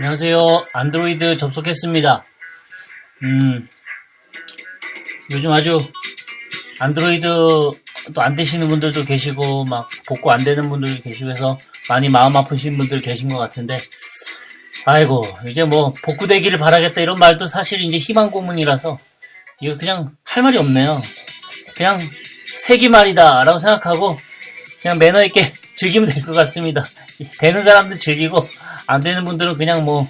안녕하세요. 안드로이드 접속했습니다. 음, 요즘 아주 안드로이드 또 안 되시는 분들도 계시고, 막 복구 안 되는 분들도 계시고 해서 많이 마음 아프신 분들 계신 것 같은데, 아이고, 이제 뭐 복구되기를 바라겠다 이런 말도 사실 이제 희망 고문이라서, 이거 그냥 할 말이 없네요. 그냥 세기 말이다 라고 생각하고, 그냥 매너 있게 즐기면 될 것 같습니다. 되는 사람들 즐기고 안 되는 분들은 그냥 뭐,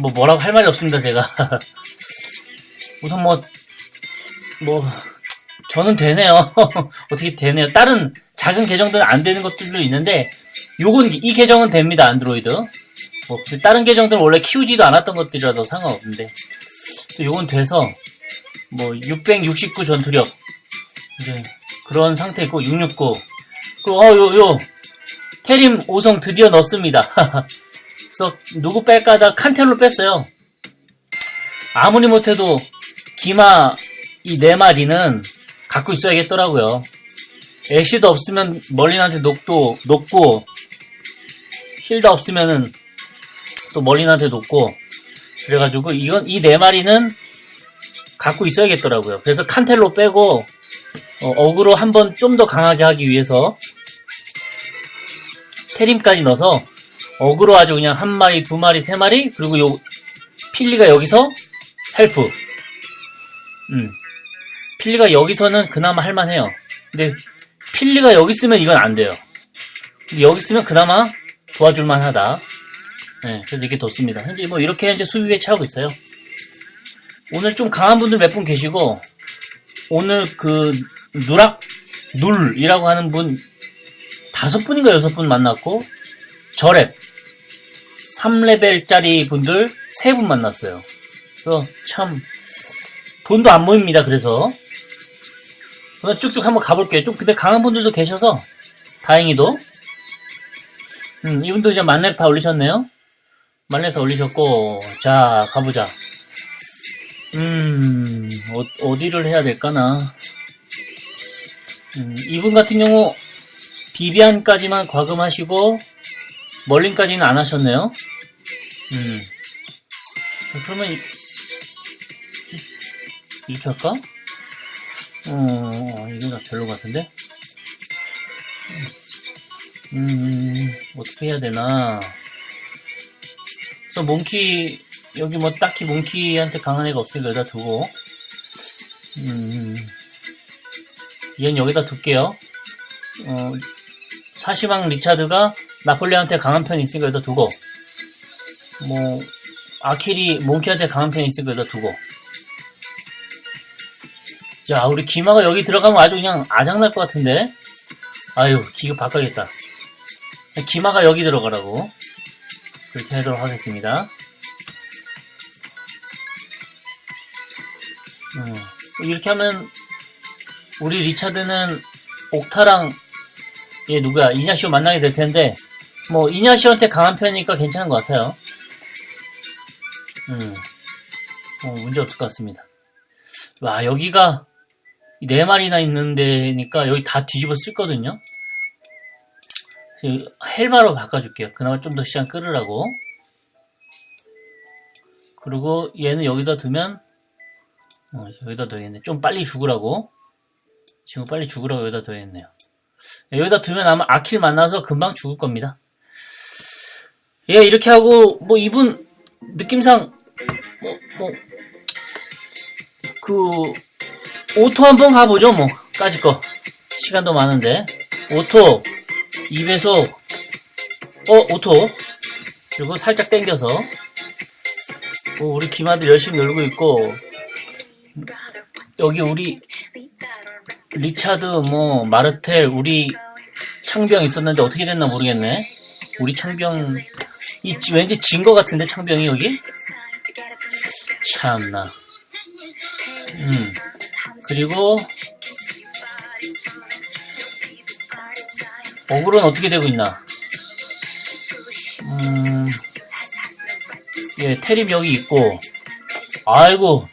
뭐 뭐라고 할 말이 없습니다. 제가 우선 뭐 뭐 저는 되네요. 어떻게 되네요. 다른 작은 계정들은 안 되는 것들도 있는데 요건 이 계정은 됩니다. 안드로이드. 뭐 다른 계정들은 원래 키우지도 않았던 것들이라서 상관없는데 요건 돼서 뭐 669 전투력 이제 그런 상태 있고 669 그, 어, 요, 요, 테림 5성 드디어 넣습니다. 그래서, 누구 뺄까 하다 칸텔로 뺐어요. 아무리 못해도, 기마, 이 네 마리는 갖고 있어야겠더라고요. 애쉬도 없으면 멀린한테 녹도, 녹고, 힐도 없으면은, 또 멀린한테 녹고, 그래가지고, 이건, 이 네 마리는 갖고 있어야겠더라고요. 그래서 칸텔로 빼고, 어, 어그로 한번 좀 더 강하게 하기 위해서 테림까지 넣어서 어그로 아주 그냥 한 마리, 두 마리, 세 마리 그리고 요 필리가 여기서 헬프. 음. 필리가 여기서는 그나마 할만해요. 근데 필리가 여기 있으면 이건 안 돼요. 여기 있으면 그나마 도와줄만 하다. 네, 그래서 이렇게 뒀습니다. 현재 뭐 이렇게 이제 수비 배치하고 있어요. 오늘 좀 강한 분들 몇 분 계시고 오늘 그 누락 눌이라고 하는 분 다섯 분인가 여섯 분 만났고 저랩 3레벨짜리 분들 세 분 만났어요. 그래서 참 돈도 안 모입니다. 그래서 오늘 쭉쭉 한번 가볼게요. 좀 근데 강한 분들도 계셔서 다행히도 음, 이분도 이제 만렙 다 올리셨네요. 만렙 다 올리셨고 자 가보자. 음 어, 어디를 해야 될까나 음, 이분 같은 경우 비비안까지만 과금하시고 멀린까지는 안 하셨네요. 음. 자, 그러면 이, 이, 이 렇게 할까? 어, 이거 별로 같은데? 음, 어떻게 해야 되나? 그래서 몽키, 여기 뭐 딱히 몽키한테 강한 애가 없으니까 여기다 두고, 음, 얘는 여기다 둘게요. 어, 사시방 리차드가 나폴레한테 강한 편이 있으니까 여기다 두고 뭐 아킬이 몽키한테 강한 편이 있으니까 여기다 두고. 자 우리 기마가 여기 들어가면 아주 그냥 아장날 것 같은데? 아유 기가 바꿔야겠다. 기마가 여기 들어가라고. 그렇게 하도록 하겠습니다. 음, 이렇게 하면 우리 리차드는 옥타랑 얘 누구야 이냐시오 만나게 될 텐데 뭐 이냐시오한테 강한 편이니까 괜찮은 것 같아요. 음, 어, 문제 없을 것 같습니다. 와 여기가 네 마리나 있는 데니까 여기 다 뒤집어 쓸거든요. 헬마로 바꿔줄게요. 그나마 좀 더 시간 끌으라고. 그리고 얘는 여기다 두면 어, 여기다 둬야겠네. 좀 빨리 죽으라고. 지금 빨리 죽으라고 여기다 둬야겠네요. 여기다 두면 아마 아킬 만나서 금방 죽을 겁니다. 예, 이렇게 하고, 뭐, 이분, 느낌상, 뭐, 뭐, 그, 오토 한번 가보죠, 뭐, 까짓 거. 시간도 많은데. 오토, 2배속, 어, 오토. 그리고 살짝 당겨서. 뭐, 우리 기마들 열심히 놀고 있고, 여기 우리, 리차드, 뭐, 마르텔, 우리 창병 있었는데 어떻게 됐나 모르겠네. 우리 창병, 이, 왠지 진 거 같은데, 창병이 여기? 참나. 음. 그리고, 어그로는 어떻게 되고 있나? 음, 예, 테립 여기 있고, 아이고,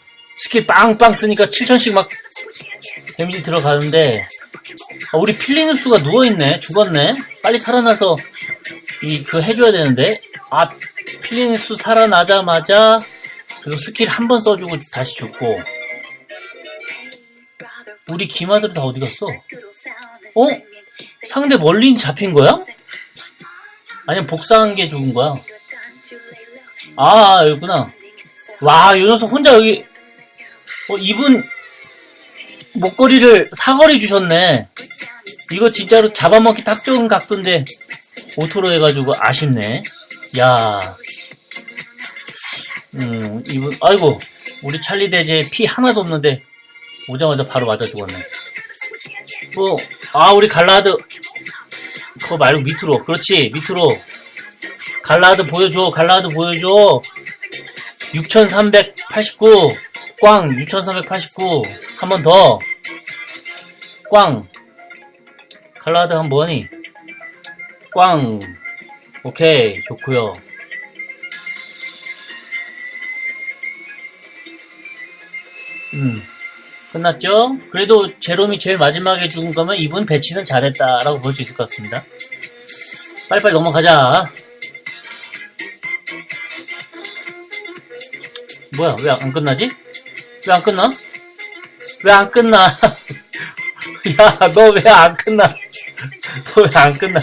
스킬 빵빵 쓰니까 7000씩 막 데미지 들어가는데 아, 우리 필링수가 누워있네 죽었네 빨리 살아나서 이 그 해줘야 되는데 아 필리누스 살아나자마자 그리고 스킬 한 번 써주고 다시 죽고 우리 기마들 다 어디 갔어? 어? 상대 멀린 잡힌 거야? 아니면 복사한 게 죽은 거야? 아 여기구나 와이 녀석 혼자 여기 어 이분 목걸이를 사거리 주셨네 이거 진짜로 잡아먹기 딱 좋은 각도인데 오토로 해가지고 아쉽네 야 음, 이분, 아이고, 우리 찰리 대제 피 하나도 없는데, 오자마자 바로 맞아 죽었네. 뭐, 아, 우리 갈라드, 그거 말고 밑으로. 그렇지, 밑으로. 갈라드 보여줘, 갈라드 보여줘. 6389, 꽝, 6389. 한 번 더. 꽝. 갈라드 한 번이. 꽝. 오케이, 좋구요. 음, 끝났죠? 그래도 제롬이 제일 마지막에 죽은 거면 이분 배치는 잘했다라고 볼 수 있을 것 같습니다. 빨리빨리 넘어가자. 뭐야, 왜 안 끝나지? 왜 안 끝나? 왜 안 끝나? 야, 너 왜 안 끝나? 너 왜 안 끝나?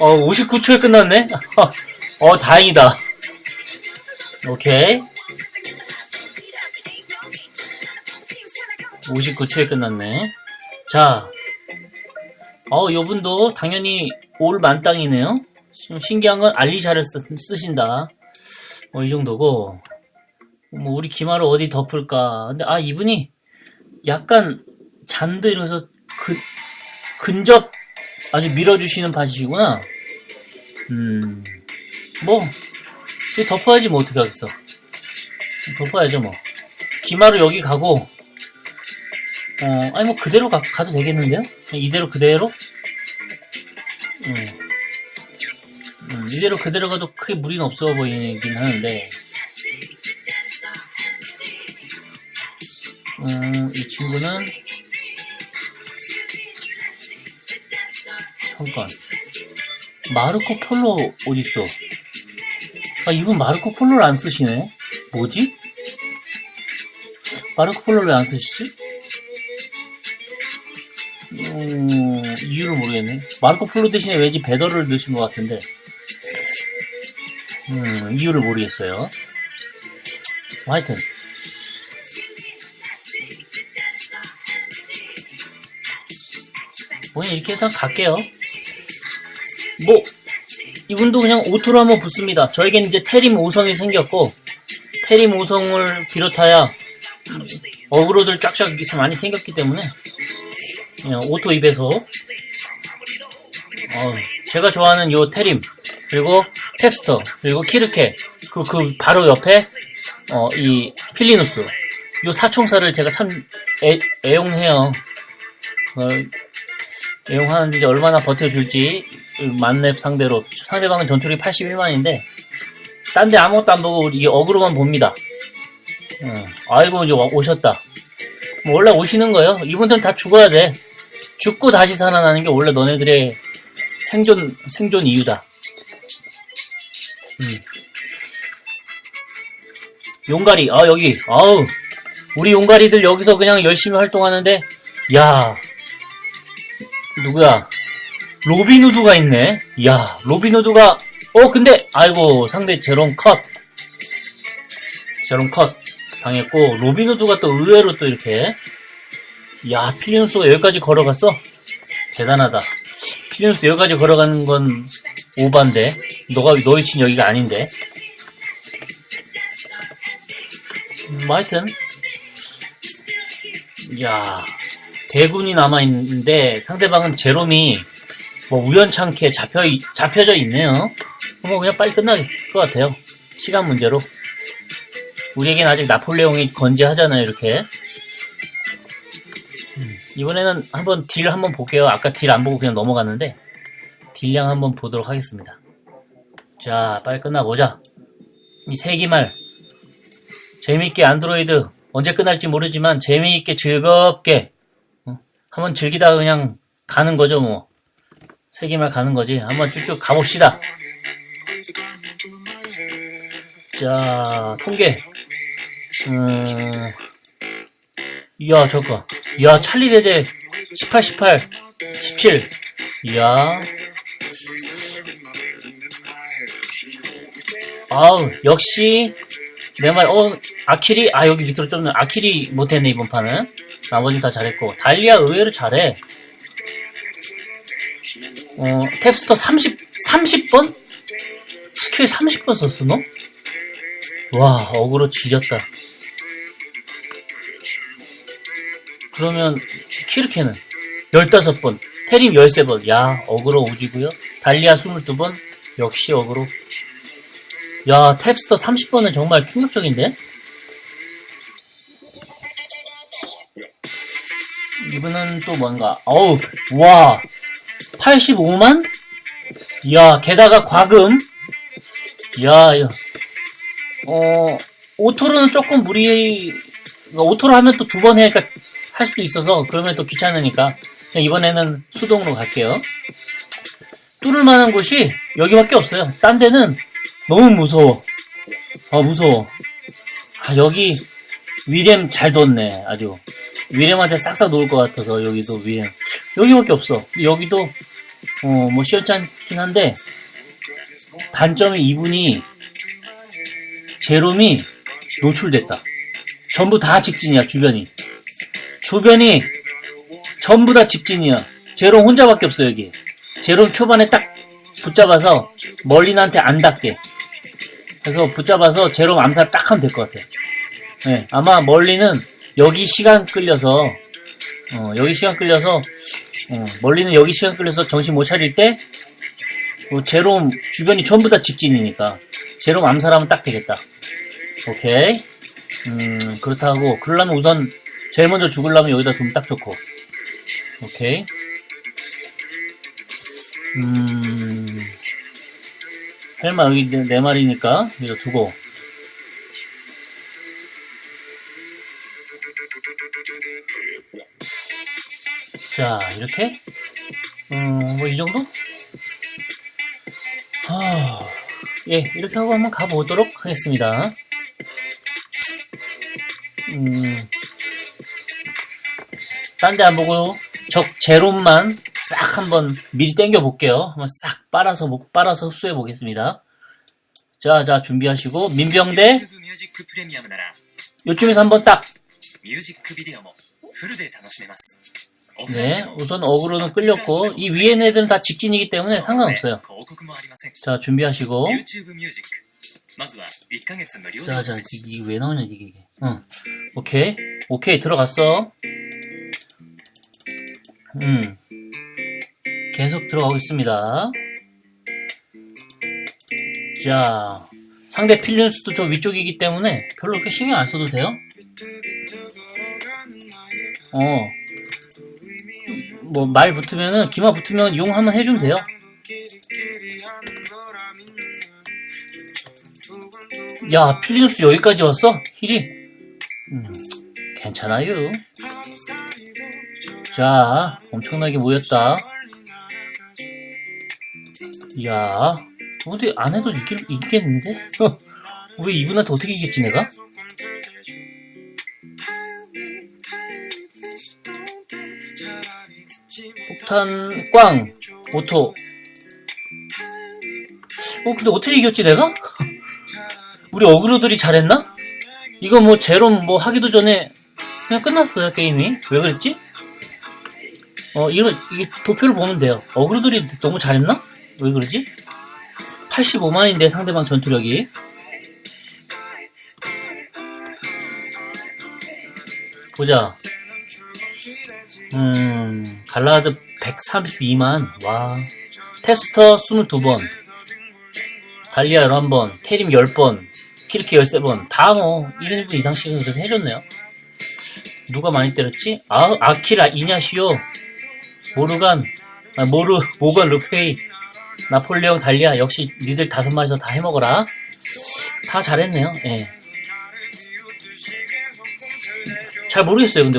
어, 59초에 끝났네? 어, 다행이다. 오케이. 59초에 끝났네. 자, 어, 요분도 당연히 올 만땅이네요. 신- 신기한 건 알리샤를 쓰, 쓰신다. 어, 이 정도고. 뭐, 우리 기마를 어디 덮을까. 근데, 아, 이분이 약간 잔드 이러면서 그, 근접 아주 밀어주시는 밭이시구나. 음, 뭐, 덮어야지 뭐 어떻게 하겠어. 덮어야죠 뭐. 기마로 여기 가고, 어, 아니 뭐 그대로 가, 도 되겠는데요? 그냥 이대로 그대로? 음. 음, 이대로 그대로 가도 크게 무리는 없어 보이긴 하는데 음, 이 친구는 잠깐 마르코 폴로 어딨어? 아 이분 마르코 폴로를 안 쓰시네? 뭐지? 마르코 폴로를 왜 안 쓰시지? 음, 이유를 모르겠네. 마르코 폴로 대신에 왠지 배더를 넣으신 것 같은데. 음, 이유를 모르겠어요. 뭐 하여튼. 뭐 그냥 이렇게 해서 갈게요. 뭐, 이분도 그냥 오토로 한번 붙습니다. 저에겐 이제 테림 5성이 생겼고, 테림 5성을 비롯하여 어그로들 쫙쫙 이렇게 많이 생겼기 때문에, 그냥 오토 입에서 어, 제가 좋아하는 요 테림 그리고 탭스터 그리고 키르케 그, 그 바로 옆에 어, 이 필리누스 요 사총사를 제가 참 애, 애용해요 어, 애용하는데 이제 얼마나 버텨줄지 그 만렙 상대로 상대방은 전투력이 81만인데 딴 데 아무것도 안 보고 이 어그로만 봅니다 어, 아이고 이제 와- 오셨다 뭐 원래 오시는 거예요. 이분들은 다 죽어야 돼. 죽고 다시 살아나는 게 원래 너네들의 생존 생존 이유다. 음. 용가리, 아 여기, 아우 우리 용가리들 여기서 그냥 열심히 활동하는데, 야 누구야? 로빈후드가 있네. 야 로빈후드가, 어 근데 아이고 상대 제롬 컷, 제롬 컷. 당했고 로빈후드가 또 의외로 또 이렇게 야 필리누스가 여기까지 걸어갔어 대단하다 필리누스 여기까지 걸어가는 건 오반데 너가 너희 친 여기가 아닌데 음, 뭐 하여튼 야 대군이 남아 있는데 상대방은 제롬이 뭐 우연찮게 잡혀 잡혀져 있네요 뭐 그냥 빨리 끝날 것 같아요 시간 문제로 우리에겐 아직 나폴레옹이 건재하잖아요, 이렇게. 음, 이번에는 한번 딜 한번 볼게요. 아까 딜 안 보고 그냥 넘어갔는데, 딜량 한번 보도록 하겠습니다. 자, 빨리 끝나보자. 이 세기말. 재미있게 안드로이드. 언제 끝날지 모르지만, 재미있게 즐겁게. 어, 한번 즐기다가 그냥 가는 거죠, 뭐. 세기말 가는 거지. 한번 쭉쭉 가봅시다. 자, 통계. 음, 이야, 저거. 이야, 찰리 대제 18, 18, 17. 이야. 아우, 역시, 내 말, 어, 아키리, 아, 여기 밑으로 좀, 아키리 못했네, 이번 판은. 나머지는 다 잘했고. 달리아 의외로 잘해. 어, 탭스터 30, 30번? 스킬 30번 썼어, 너? 와, 어그로 지렸다. 그러면, 키르케는 15번, 테림 13번. 야, 어그로 오지고요 달리아 22번. 역시 어그로. 야, 탭스터 30번은 정말 충격적인데? 이분은 또 뭔가, 어우, 와, 85만? 야, 게다가 과금. 야, 야. 어, 오토로는 조금 무리, 오토로 하면 또 두 번 해야 할 수도 있어서, 그러면 또 귀찮으니까. 이번에는 수동으로 갈게요. 뚫을 만한 곳이 여기밖에 없어요. 딴 데는 너무 무서워. 아, 무서워. 아, 여기 위렘 잘 뒀네, 아주. 위렘한테 싹싹 놓을 것 같아서, 여기도 위렘. 여기밖에 없어. 여기도, 어, 뭐, 시원찮긴 한데, 단점이 이분이, 제롬이 노출됐다. 전부 다 직진이야, 주변이. 주변이 전부 다 직진이야. 제롬 혼자밖에 없어, 여기. 제롬 초반에 딱 붙잡아서 멀린한테 안 닿게. 그래서 붙잡아서 제롬 암살 딱 하면 될 것 같아. 네, 아마 멀리는 여기 시간 끌려서, 어, 여기 시간 끌려서, 어, 멀리는 여기 시간 끌려서 정신 못 차릴 때, 뭐 제롬 주변이 전부 다 직진이니까, 제롬 암살하면 딱 되겠다. 오케이. 음, 그렇다고, 그러려면 우선, 제일 먼저 죽으려면 여기다 두면 딱 좋고. 오케이. 음, 헬마 여기 내, 내 말이니까, 여기다 두고. 자 이렇게? 음 뭐 이 정도? 아, 예 이렇게 하고 한번 가보도록 하겠습니다. 음딴 데 안 보고 적 제롬만 싹 한번 미리 땡겨 볼게요. 한번 싹 빨아서 빨아서 흡수해 보겠습니다. 자자 준비하시고. 민병대. 요쯤에서 한번 딱. 네, 우선 어그로는 끌렸고 이 위에 있는 애들은 다 직진이기 때문에 상관없어요. 자, 준비하시고. 자, 자, 이게 왜 나오냐 이게 이게. 응, 오케이, 오케이 들어갔어. 음, 계속 들어가고 있습니다. 자, 상대 필륜수도 저 위쪽이기 때문에 별로 그렇게 신경 안 써도 돼요. 어, 뭐, 말 붙으면은, 기마 붙으면 용 한번 해주면 돼요. 야, 필린스 여기까지 왔어? 힐이? 음, 괜찮아요. 자, 엄청나게 모였다. 야, 어디 안 해도 이길, 이기겠는데? 어, 왜 이분한테 어떻게 이겼지, 내가? 폭탄, 꽝, 오토. 어, 근데 어떻게 이겼지, 내가? 우리 어그로들이 잘했나? 이거 뭐 제롬 뭐 하기도 전에 그냥 끝났어요 게임이 왜 그랬지? 어 이거 이게 도표를 보면 돼요 어그로들이 너무 잘했나? 왜 그러지? 85만인데 상대방 전투력이 보자 음 갈라드 132만. 와. 테스터 22번. 달리아 11번. 테림 10번. 키르키 13번. 다 뭐 1인 1분 이상씩은 그래도 해줬네요. 누가 많이 때렸지? 아, 아키라 이냐시오. 모르간 아, 모르 모건 루페이. 나폴레옹 달리아 역시 니들 다섯 마리서 다 해먹어라. 다 잘했네요. 예. 잘 모르겠어요. 근데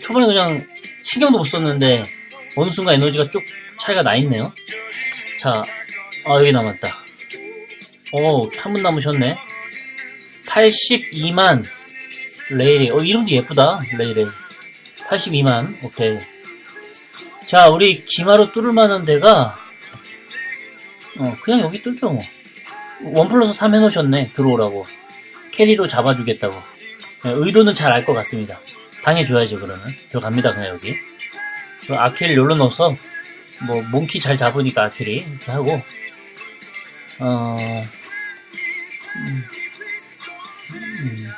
초반에 그냥 신경도 못 썼는데 어느 순간 에너지가 쭉 차이가 나 있네요 자 아, 여기 남았다 오, 한분 남으셨네. 82만 레이레이. 어, 이름도 예쁘다. 레이레이. 82만. 오케이. 자, 우리 기마로 뚫을 만한 데가 어, 그냥 여기 뚫죠, 뭐. 원 플러스 3 해놓으셨네. 들어오라고. 캐리로 잡아주겠다고. 네, 의도는 잘 알 것 같습니다. 당해줘야죠, 그러면. 들어갑니다, 그냥 여기. 그 아킬 요로 넣어서, 뭐, 몽키 잘 잡으니까 아킬이. 이렇게 하고, 어, 음, 음,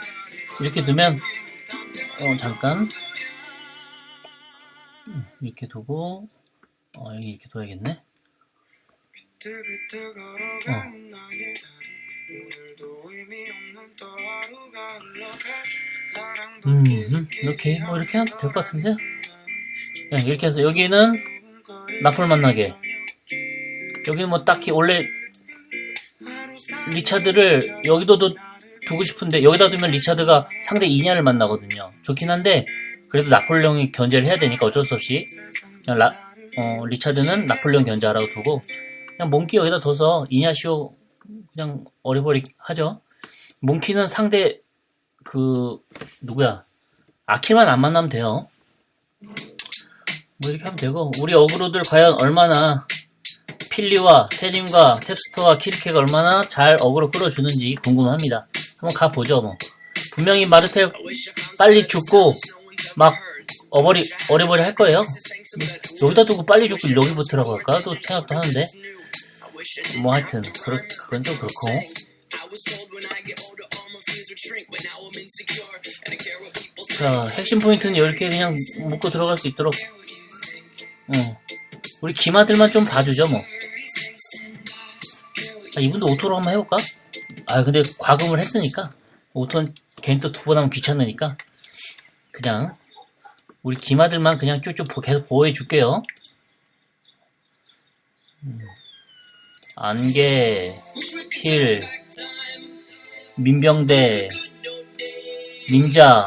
이렇게 두면, 어, 잠깐. 음, 이렇게 두고, 어, 여기 이렇게 둬야겠네. 음, 음, 이렇게, 뭐, 이렇게 하면 될 것 같은데? 네, 이렇게 해서, 여기는 나폴 만나게. 여기는 뭐, 딱히, 원래, 리차드를 여기도 도 두고 싶은데, 여기다 두면 리차드가 상대 이냐를 만나거든요. 좋긴 한데, 그래도 나폴레옹이 견제를 해야 되니까 어쩔 수 없이, 그냥 라, 어, 리차드는 나폴레옹 견제하라고 두고, 그냥 몽키 여기다 둬서 이냐시오 그냥 어리버리 하죠. 몽키는 상대 그 누구야 아킬만 안 만나면 돼요. 뭐 이렇게 하면 되고 우리 어그로들 과연 얼마나 필리와 세림과 탭스터와 키르케가 얼마나 잘 어그로 끌어주는지 궁금합니다. 한번 가보죠 뭐. 분명히 마르테 빨리 죽고 막 어버리 어리버리 할 거예요. 여기다 두고 빨리 죽고 여기 붙으라고 할까? 또 생각도 하는데 뭐 하여튼 그렇, 그건 좀 그렇고. 자 핵심 포인트는 이렇게 그냥 묶고 들어갈 수 있도록. 어. 우리 기마들만 좀 봐주죠 뭐. 아, 이분도 오토로 한번 해볼까? 아 근데 과금을 했으니까. 오토는 괜히 또 두 번 하면 귀찮으니까. 그냥 우리 기마들만 그냥 쭉쭉 보- 계속 보호해 줄게요. 음. 안개 힐 민병대 닌자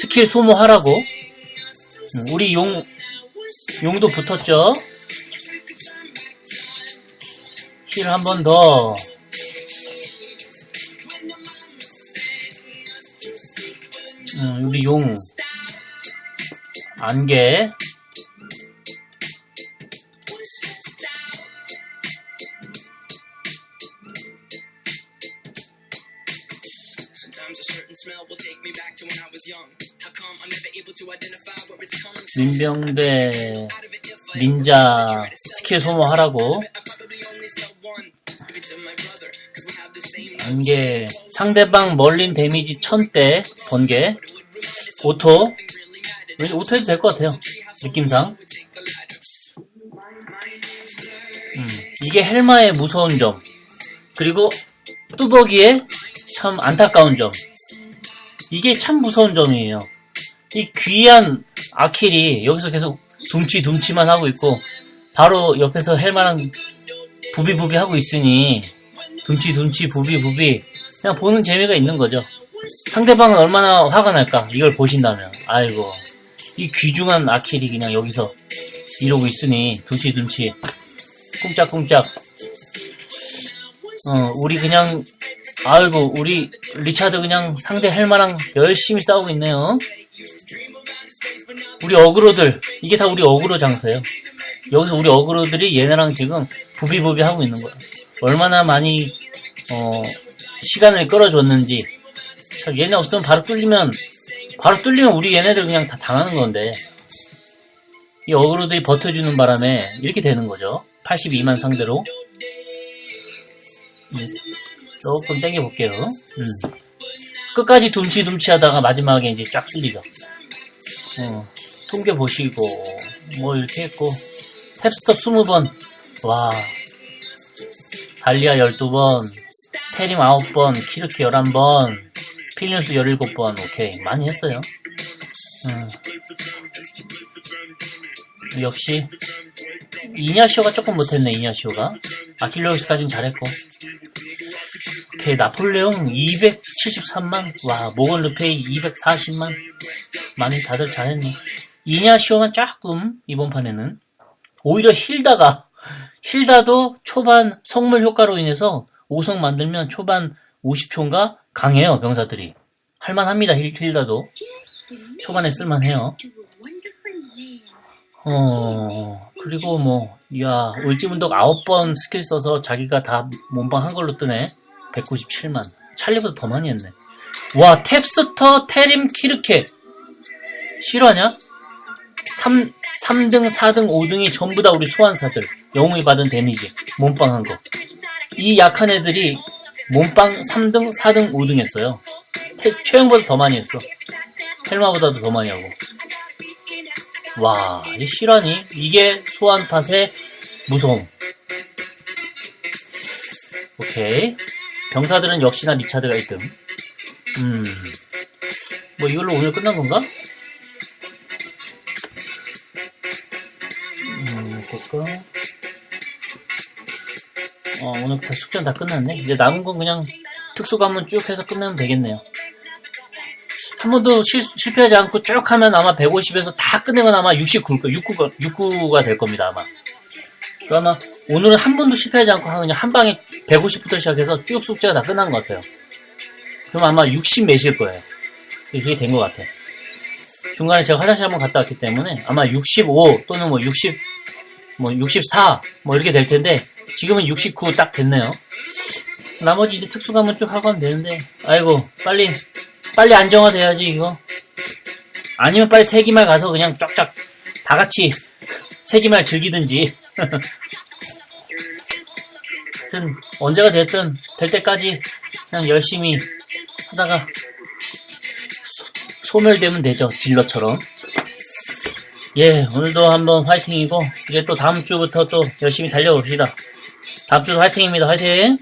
스킬 소모하라고? 음, 우리 용 용도 붙었죠? 힐 한 번 더. 음, 우리 용 안개 민병대 닌자 스킬 소모하라고 안개 상대방 멀린 데미지 1000대 번개. 오토. 오토 해도 될 것 같아요 느낌상. 음, 이게 헬마의 무서운 점. 그리고 뚜벅이의 참 안타까운 점. 이게 참 무서운 점이에요 이 귀한 아킬이 여기서 계속 둠치둠치만 하고 있고 바로 옆에서 헬마랑 부비부비 하고 있으니 둠치둠치 부비부비 그냥 보는 재미가 있는 거죠. 상대방은 얼마나 화가 날까? 이걸 보신다면. 아이고 이 귀중한 아킬이 그냥 여기서 이러고 있으니 둠치둠치. 꿍짝꿍짝. 어 우리 그냥 아이고 우리 리차드 그냥 상대 헬마랑 열심히 싸우고 있네요 우리 어그로들 이게 다 우리 어그로 장소예요. 여기서 우리 어그로들이 얘네랑 지금 부비부비 하고 있는 거야 얼마나 많이 어 시간을 끌어줬는지. 참 얘네 없으면 바로 뚫리면 바로 뚫리면 우리 얘네들 그냥 다 당하는 건데. 이 어그로들이 버텨주는 바람에 이렇게 되는 거죠. 82만 상대로. 음, 조금 땡겨 볼게요. 음. 끝까지 둠치둠치 하다가 마지막에 이제 쫙 쓸리죠. 어, 통계 보시고 뭐 이렇게 했고 탭스터 20번 와 달리아 12번 테림 9번 키르키 11번 필리우스 17번 오케이 많이 했어요. 음. 역시 이냐시오가 조금 못했네 이냐시오가. 아킬레우스까지는 잘했고. 오케이 나폴레옹 273만 와 모건 루페이 240만. 많이 다들 잘했네 이냐시오만 조금 이번 판에는 오히려 힐다가 힐다도 초반 성물 효과로 인해서 5성 만들면 초반 50초인가 강해요 병사들이. 할만합니다 힐- 힐다도. 초반에 쓸만해요. 어 그리고 뭐야 울지문덕 9번 스킬 써서 자기가 다 몸빵 한 걸로 뜨네. 197만. 찰리보다 더 많이 했네. 와 탭스터 테림 키르케. 실화냐? 3, 3등, 4등, 5등이 전부 다 우리 소환사들. 영웅이 받은 데미지. 몸빵 한 거. 이 약한 애들이 몸빵 3등, 4등, 5등 했어요. 태- 최영보다 더 많이 했어. 헬마보다도 더 많이 하고. 와, 이 실화니? 이게 소환팟의 무서움. 오케이. 병사들은 역시나 리차드가 1등. 음. 뭐 이걸로 오늘 끝난 건가? 음, 볼까? 어, 오늘부터 숙제는 다 끝났네. 이제 남은 건 그냥 특수 관문 쭉 해서 끝내면 되겠네요. 한 번도 실, 실패하지 않고 쭉 하면 아마 150에서 다 끝내건 아마 69일 거, 69가, 69가 될 겁니다, 아마. 그러면 오늘은 한 번도 실패하지 않고 그냥 한 방에 150부터 시작해서 쭉 숙제가 다 끝난 것 같아요. 그럼 아마 60 몇일 거예요. 그게 된 것 같아. 중간에 제가 화장실 한번 갔다 왔기 때문에 아마 65 또는 뭐 60, 뭐 64, 뭐 이렇게 될 텐데 지금은 69 딱 됐네요. 나머지 이제 특수감은 쭉 하면 되는데 아이고 빨리 빨리 안정화돼야지 이거. 아니면 빨리 세기말 가서 그냥 쫙쫙 다 같이 세기말 즐기든지. 하여튼 언제가 됐든 될 때까지 그냥 열심히 하다가 소멸되면 되죠 딜러처럼 예 오늘도 한번 화이팅이고 이제 또 다음 주부터 또 열심히 달려봅시다. 다음 주도 화이팅입니다. 화이팅